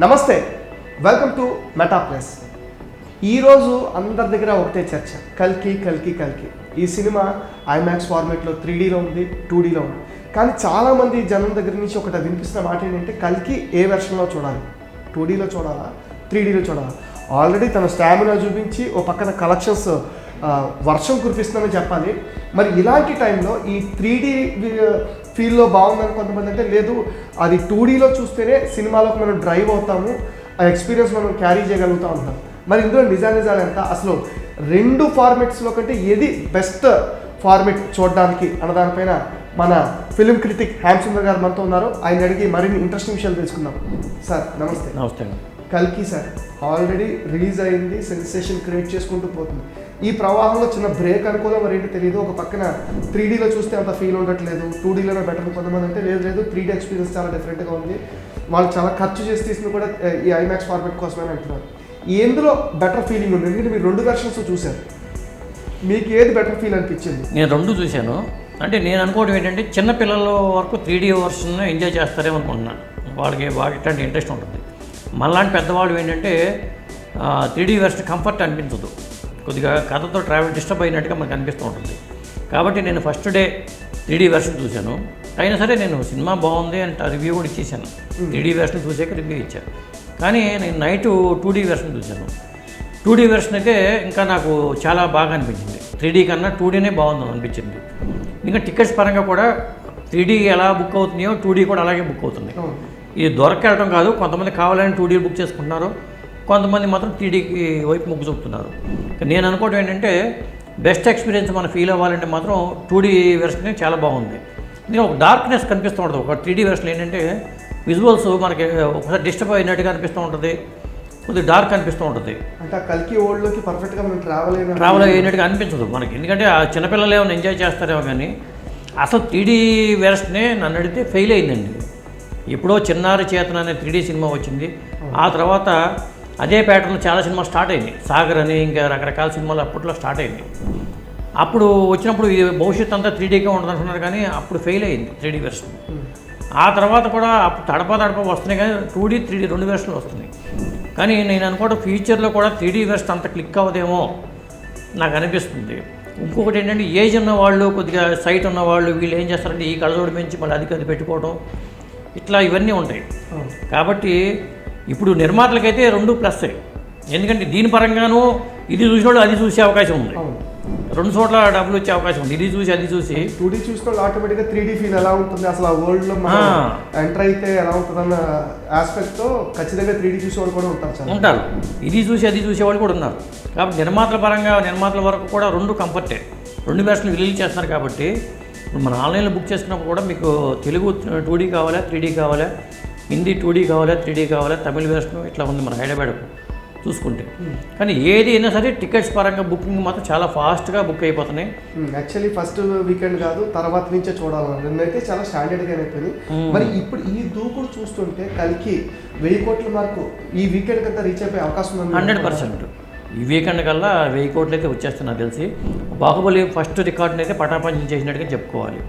నమస్తే welcome to meta plus ఈరోజు అందరి దగ్గర ఒకటే చర్చ కల్కి కల్కి కల్కి. ఈ సినిమా ఐమాక్స్ ఫార్మేట్లో త్రీ డీలో ఉంది టూ డీలో ఉంది. కానీ చాలామంది జనం దగ్గర నుంచి ఒకటి వినిపిస్తున్న మాట ఏంటంటే కల్కి ఏ వెర్షన్లో చూడాలి? టూ డీలో చూడాలా? త్రీ డీలో చూడాలా? ఆల్రెడీ తన స్టామినా చూపించి ఓ పక్కన కలెక్షన్స్ వర్షం కురిపిస్తుందని చెప్పాలి. మరి ఇలాంటి టైంలో ఈ త్రీ డీ ఫీల్లో బాగుందని కొంతమంది అంటే లేదు అది టూ డీలో చూస్తేనే సినిమాలోకి మనం డ్రైవ్ అవుతాము ఆ ఎక్స్పీరియన్స్ మనం క్యారీ చేయగలుగుతాం అంటాం మరి ఇందులో నిజా నిజాలు ఎంత? అసలు రెండు ఫార్మెట్స్లో కంటే ఏది బెస్ట్ ఫార్మెట్ చూడడానికి అన్న దానిపైన మన ఫిలిం క్రిటిక్ హ్యామ్సుందర్ గారు మనతో ఉన్నారు. ఆయన అడిగి మరిన్ని ఇంట్రెస్టింగ్ విషయాలు తెలుసుకుందాం. సార్ నమస్తే. నమస్తే. కల్కి సార్ ఆల్రెడీ రిలీజ్ అయింది సెన్సేషన్ క్రియేట్ చేసుకుంటూ పోతుంది. ఈ ప్రవాహంలో చిన్న బ్రేక్ అనుకోదో మరి ఏంటో తెలియదు ఒక పక్కన త్రీ డీలో చూస్తే అంత ఫీల్ ఉండట్లేదు. టూ డీలోనే బెటర్ కొంతమంది అంటే లేదు లేదు. త్రీ డీ ఎక్స్పీరియన్స్ చాలా డిఫరెంట్గా ఉంది. వాళ్ళు చాలా ఖర్చు చేసి తీసిన కూడా ఈ ఐమాక్స్ ఫార్మేట్ కోసమే అంటున్నారు. ఎందులో బెటర్ ఫీలింగ్ ఉంది? ఎందుకంటే మీరు రెండు వెర్షన్స్ చూశారు. మీకు ఏది బెటర్ ఫీల్ అనిపించింది? నేను రెండు చూశాను. అంటే నేను అనుకోవడం ఏంటంటే చిన్న పిల్లల వరకు త్రీ డీ వర్షన్ ఎంజాయ్ చేస్తారేమో అనుకుంటున్నాను. వాళ్ళకి వాళ్ళకి ఇట్లాంటి ఇంట్రెస్ట్ ఉంటుంది. మళ్ళాంటి పెద్దవాళ్ళు ఏంటంటే త్రీ డీ వర్షన్ కంఫర్ట్ అనిపించదు. కొద్దిగా కథతో ట్రావెల్ డిస్టర్బ్ అయినట్టుగా మనకు అనిపిస్తూ ఉంటుంది. కాబట్టి నేను first day three D version చూశాను. అయినా సరే నేను సినిమా బాగుంది అంటే రివ్యూ కూడా ఇచ్చేసాను త్రీ డీ వెర్షన్ చూసాక రివ్యూ ఇచ్చాను. కానీ నేను నైట్ టూ డీ వెర్షన్ చూశాను. టూ డీ వెర్షన్ అయితే ఇంకా నాకు చాలా బాగా అనిపించింది. త్రీ డీ కన్నా టూ డీనే బాగుంది అనిపించింది. ఇంకా టికెట్స్ పరంగా కూడా త్రీ డీ ఎలా బుక్ అవుతున్నాయో టూ డీ కూడా అలాగే బుక్ అవుతుంది. ఇది దొరకెళ్ళటం కాదు కొంతమంది కావాలని టూ డీ బుక్ చేసుకుంటున్నారు. కొంతమంది మాత్రం త్రీ డీకి వైపు మొగ్గు చూపుతున్నారు. నేను అనుకోవడం ఏంటంటే బెస్ట్ ఎక్స్పీరియన్స్ మనం ఫీల్ అవ్వాలంటే మాత్రం టూ డీ వెర్షన్ చాలా బాగుంది. నేను ఒక డార్క్నెస్ కనిపిస్తూ ఉంటుంది. ఒక త్రీ డీ వెర్షన్ ఏంటంటే విజువల్స్ మనకి ఒకసారి డిస్టర్బ్ అయినట్టుగా అనిపిస్తూ ఉంటుంది. కొద్దిగా డార్క్ అనిపిస్తూ ఉంటుంది. అంటే కల్కి ఓల్డ్లోకి పర్ఫెక్ట్గా మనం ట్రావెల్ అయిన ట్రావెల్ అయినట్టుగా అనిపించదు మనకి. ఎందుకంటే ఆ చిన్నపిల్లలు ఏమైనా ఎంజాయ్ చేస్తారేమో కానీ అసలు త్రీడీ వెర్షనే నన్ను అడిగితే ఫెయిల్ అయిందండి. ఎప్పుడో చిన్నారి చేతన అనే త్రీడీ సినిమా వచ్చింది. ఆ తర్వాత అదే ప్యాటర్న్ చాలా సినిమా స్టార్ట్ అయింది సాగర్ అని ఇంకా రకరకాల సినిమాలు అప్పట్లో స్టార్ట్ అయింది అప్పుడు వచ్చినప్పుడు ఇది భవిష్యత్తు అంతా త్రీడీగా ఉండదు అంటున్నారు కానీ అప్పుడు ఫెయిల్ అయింది త్రీడీ వెర్షన్. ఆ తర్వాత కూడా అప్పుడు తడప తడప వస్తున్నాయి కానీ టూ డీ త్రీ డీ రెండు వెర్షన్లు వస్తున్నాయి. కానీ నేను అనుకోవడం ఫ్యూచర్లో కూడా త్రీ డీ వెర్షన్ అంత క్లిక్ అవ్వదేమో నాకు అనిపిస్తుంది. ఇంకొకటి ఏంటంటే ఏజ్ ఉన్న వాళ్ళు కొద్దిగా సైట్ ఉన్న వాళ్ళు వీళ్ళు ఏం చేస్తారంటే ఈ కళ్ళజోడు పెంచి మళ్ళీ అది అది పెట్టుకోవడం ఇట్లా ఇవన్నీ ఉంటాయి. కాబట్టి ఇప్పుడు నిర్మాతలకైతే రెండు ప్లస్ ఎందుకంటే దీని పరంగాను ఇది చూసిన వాళ్ళు అది చూసే అవకాశం ఉంది. రెండు చోట్ల డబ్బులు వచ్చే అవకాశం ఉంది. ఇది చూసి అది చూసి. టూ డీ చూసిన ఆటోమేటిక్గా త్రీ డీ ఫీల్ ఎలా ఉంటుంది? అసలు ఆ వరల్డ్లో. ఎంటర్ అయితే ఎలా ఉంటుందన్న ఆస్పెక్ట్తో ఖచ్చితంగా త్రీ డీ చూసేవాళ్ళు కూడా ఉంటారు ఉంటారు. ఇది చూసి అది చూసేవాళ్ళు కూడా ఉన్నారు. కాబట్టి నిర్మాతల పరంగా నిర్మాతల వరకు కూడా రెండు కంఫర్టే రెండు వెర్షన్లు రిలీజ్ చేస్తున్నారు కాబట్టి ఇప్పుడు మన ఆన్లైన్లో బుక్ చేసుకున్నప్పుడు కూడా మీకు తెలుగు టూ డీ కావాలా త్రీ డీ కావాలా? హిందీ టూ డీ కావాలా త్రీ డీ కావాలా తమిళ వెర్షన్ ఇట్లా ఉంది మన హైదరాబాద్ చూసుకుంటే. కానీ ఏది అయినా సరే టికెట్స్ పరంగా బుకింగ్ మాత్రం చాలా ఫాస్ట్గా బుక్ అయిపోతున్నాయి. యాక్చువల్లీ ఫస్ట్ వీకెండ్ కాదు తర్వాత నుంచే చూడాలన్నారు నిన్నైతే చాలా స్టాండర్డ్గా అయిపోయింది. మరి ఇప్పుడు ఈ దూకుడు చూస్తుంటే కలికి వెయ్యి కోట్ల మార్కు ఈ వీకెండ్ కంతా రీచ్ అయిపోయే అవకాశం ఉంది. Hundred percent. ఈ వీకెండ్ కల్లా వెయ్యి కోట్లు అయితే వచ్చేస్తుంది నాకు తెలిసి. బాహుబలి ఫస్ట్ రికార్డుని అయితే పటాపంచం చేసినట్టుగా చెప్పుకోవాలి.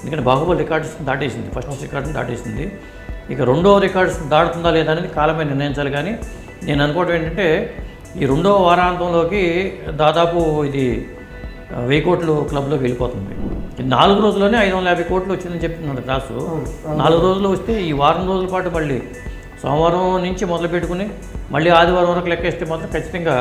ఎందుకంటే బాహుబలి రికార్డ్స్ దాటేసింది ఫస్ట్ రికార్డుని దాటేసింది. ఇక రెండో రికార్డ్స్ దాటుతుందా లేదా అనేది కాలమే నిర్ణయించాలి. కానీ నేను అనుకోవడం ఏంటంటే ఈ రెండో వారాంతంలోకి దాదాపు ఇది వెయ్యి కోట్లు క్లబ్లోకి వెళ్ళిపోతుంది. నాలుగు రోజుల్లోనే ఐదు వందల యాభై కోట్లు వచ్చిందని చెప్తున్నాడు క్లాసు నాలుగు రోజులు వస్తే ఈ వారం రోజుల పాటు మళ్ళీ సోమవారం నుంచి మొదలు పెట్టుకుని మళ్ళీ ఆదివారం వరకు లెక్కేస్తే మాత్రం ఖచ్చితంగా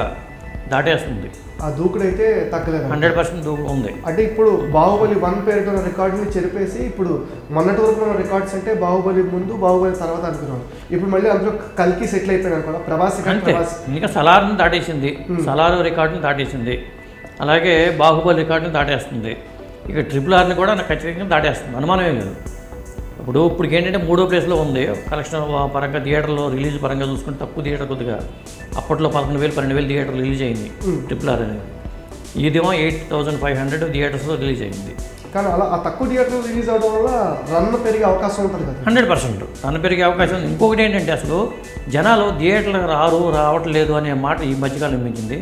దాటేస్తుంది. ఆ దూకుడు అయితే తగ్గలేదు హండ్రెడ్ పర్సెంట్ ఉంది. అంటే ఇప్పుడు బాహుబలి వన్ పేరుతో రికార్డుని చెరిపేసి ఇప్పుడు మొన్నటి వరకు ఉన్న రికార్డ్స్ అంటే బాహుబలి ముందు బాహుబలి తర్వాత అనుకున్నాం. ఇప్పుడు మళ్ళీ అందులో కల్కి సెటిల్ అయిపోయినారు అనుకో ప్రభాస్ ఇక్కడ అంతే. ప్రభాస్. ఇంకా సలార్ని దాటేసింది. సలారు రికార్డుని దాటేసింది. అలాగే బాహుబలి రికార్డుని దాటేస్తుంది. ఇక ట్రిపుల్ ఆర్ని కూడా నాకు ఖచ్చితంగా దాటేస్తుంది. అనుమానమే లేదు. ఇప్పుడు ఇప్పుడు ఏంటంటే మూడో ప్లేస్లో ఉంది. కలెక్షన్ పరంగా థియేటర్లో రిలీజ్ పరంగా చూసుకుంటే తక్కువ థియేటర్ కొద్దిగా. అప్పట్లో పదకొండు వేలు పన్నెండు వేలు థియేటర్ రిలీజ్ అయింది. ట్రిపుల్ ఆర్ అనేది. ఇదేమో ఎయిట్ థౌజండ్ ఫైవ్ హండ్రెడ్ థియేటర్స్లో రిలీజ్ అయింది. కానీ అలా ఆ తక్కువ థియేటర్ రిలీజ్ అవడం వల్ల రన్ పెరిగే అవకాశం ఉంటుంది కదా. Hundred percent. తన పెరిగే అవకాశం ఉంది. ఇంకొకటి ఏంటంటే అసలు జనాలు థియేటర్లకు రారు రావట్లేదు అనే మాట ఈ మధ్యకాలం మించింది.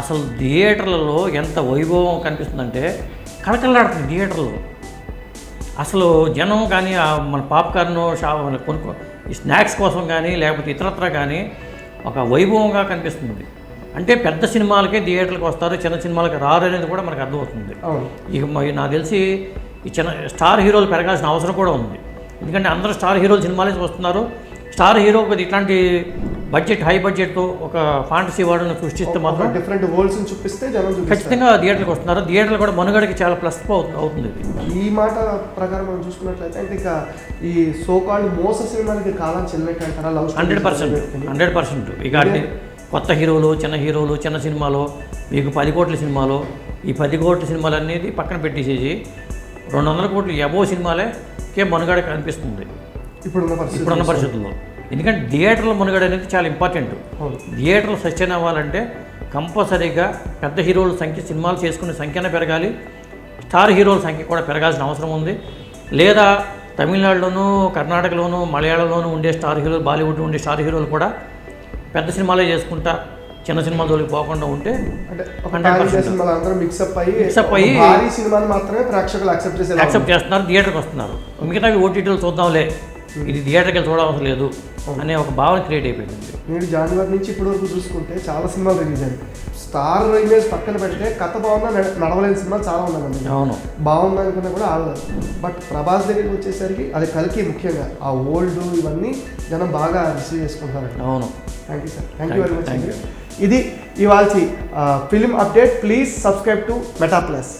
అసలు థియేటర్లలో ఎంత వైభవం కనిపిస్తుందంటే కళకళలాడుతుంది థియేటర్లో. అసలు జనం కానీ మన పాప్కార్న్ షా కొనుక్కో ఈ స్నాక్స్ కోసం కానీ లేకపోతే ఇతరత్ర కానీ ఒక వైభవంగా కనిపిస్తుంది. అంటే పెద్ద సినిమాలకే థియేటర్లకు వస్తారు చిన్న సినిమాలకి రారు అనేది కూడా మనకు అర్థమవుతుంది. ఇక నాకు తెలిసి ఈ చిన్న స్టార్ హీరోలు పెరగాల్సిన అవసరం కూడా ఉంది. ఎందుకంటే అందరూ స్టార్ హీరోలు సినిమాలే వస్తున్నారు స్టార్ హీరో ఇట్లాంటి బడ్జెట్ హై బడ్జెట్తో ఒక ఫాంటసీ వాడును సృష్టిస్తే మాత్రం డిఫరెంట్ వరల్డ్స్ చూపిస్తే జనం ఖచ్చితంగా థియేటర్కి వస్తున్నారు. థియేటర్లు కూడా మనుగడకి చాలా ప్లస్ అవుతుంది. ఈ మాట ప్రకారం మనం చూసుకున్నట్లయితే అంటే ఇక ఈ సోకాల్డ్ మోస సినిమాలకి కాలం చెల్లినట్టు అంటారా love hundred percent hundred percent. ఇక అన్ని కొత్త హీరోలు చిన్న హీరోలు చిన్న సినిమాలు మీకు పది కోట్ల సినిమాలు ఈ పది కోట్ల సినిమాలు అనేది పక్కన పెట్టేసేసి రెండు వందల కోట్లు ఎబో సినిమాలకే మనుగడ కనిపిస్తుంది. ఇప్పుడున్న పరిస్థితి ఇప్పుడున్న పరిస్థితుల్లో. ఎందుకంటే థియేటర్ల మనుగడ అనేది చాలా ఇంపార్టెంట్. థియేటర్లు సస్టైన్ అవ్వాలంటే కంపల్సరీగా పెద్ద హీరోల సంఖ్య సినిమాలు చేసుకునే సంఖ్యనే పెరగాలి. స్టార్ హీరోల సంఖ్య కూడా పెరగాల్సిన అవసరం ఉంది. లేదా తమిళనాడులోను కర్ణాటకలోను మలయాళంలోనూ ఉండే స్టార్ హీరోలు బాలీవుడ్ ఉండే స్టార్ హీరోలు కూడా పెద్ద సినిమాలే చేసుకుంటా చిన్న సినిమా జోలికి పోకుండా ఉంటే అంటే ఒక 100% పాన్ ఇండియా సినిమాలు అందరూ మిక్సప్ అయ్యి మాత్రమే ప్రేక్షకులు యాక్సెప్ట్ చేసేలా యాక్సెప్ట్ చేస్తున్నారు థియేటర్కి వస్తున్నారు. మిగతావి ఓటీటీలు చూద్దాంలే. ఇది థియేటర్కి వెళ్ళి చూడవసరం లేదు. అనే ఒక భావన క్రియేట్ అయిపోయింది. నేను జనవరి నుంచి ఇప్పటి వరకు చూసుకుంటే చాలా సినిమాలు రిలీజ్ అయ్యాయి. స్టార్ ఇమేజ్ పక్కన పెడితే కథ బాగుందా నడ- నడవలేని సినిమాలు చాలా ఉన్నాయండి. అవును. బాగుంది అనుకున్నా కూడా ఆడలేదు బట్ ప్రభాస్ దగ్గరికి వచ్చేసరికి అది కలికి ముఖ్యంగా ఆ ఓల్డ్ ఇవన్నీ జనం బాగా రిసీవ్ చేసుకుంటారండి అవును. Thank you sir thank you very much Thank ఇది ఇవాళ film update please subscribe to Meta Plus